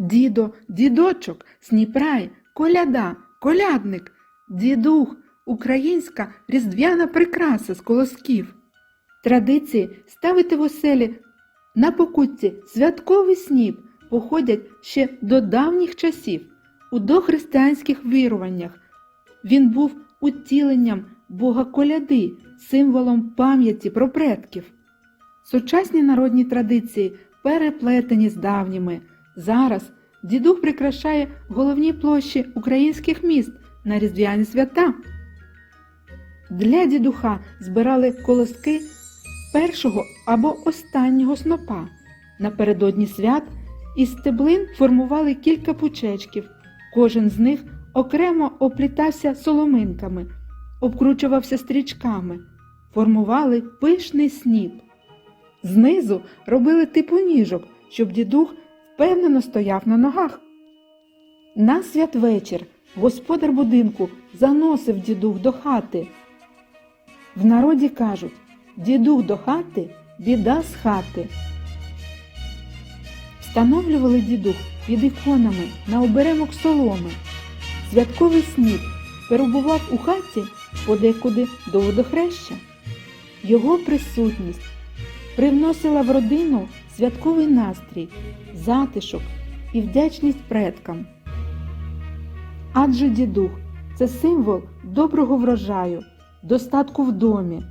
Дідо, дідочок, сніпрай, коляда, колядник, дідух, українська різдвяна прикраса з колосків. Традиції ставити в оселі на покутці святковий сніп походять ще до давніх часів. У дохристиянських віруваннях він був утіленням Бога коляди, символом пам'яті про предків. Сучасні народні традиції переплетені з давніми. Зараз дідух прикрашає головні площі українських міст на різдвяні свята. Для дідуха збирали колоски першого або останнього снопа. Напередодні свят із стеблин формували кілька пучечків. Кожен з них окремо оплітався соломинками, обкручувався стрічками, формували пишний сніп. Знизу робили типу ніжок, щоб дідух впевнено стояв на ногах. На святвечір господар будинку заносив дідух до хати. В народі кажуть дідух до хати, біда з хати. Встановлювали дідух під іконами на оберемок соломи. Святковий сніп перебував у хаті подекуди до водохреща. Його присутність привносила в родину святковий настрій, затишок і вдячність предкам. Адже дідух це символ доброго врожаю, достатку в домі,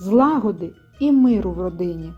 злагоди і миру в родині.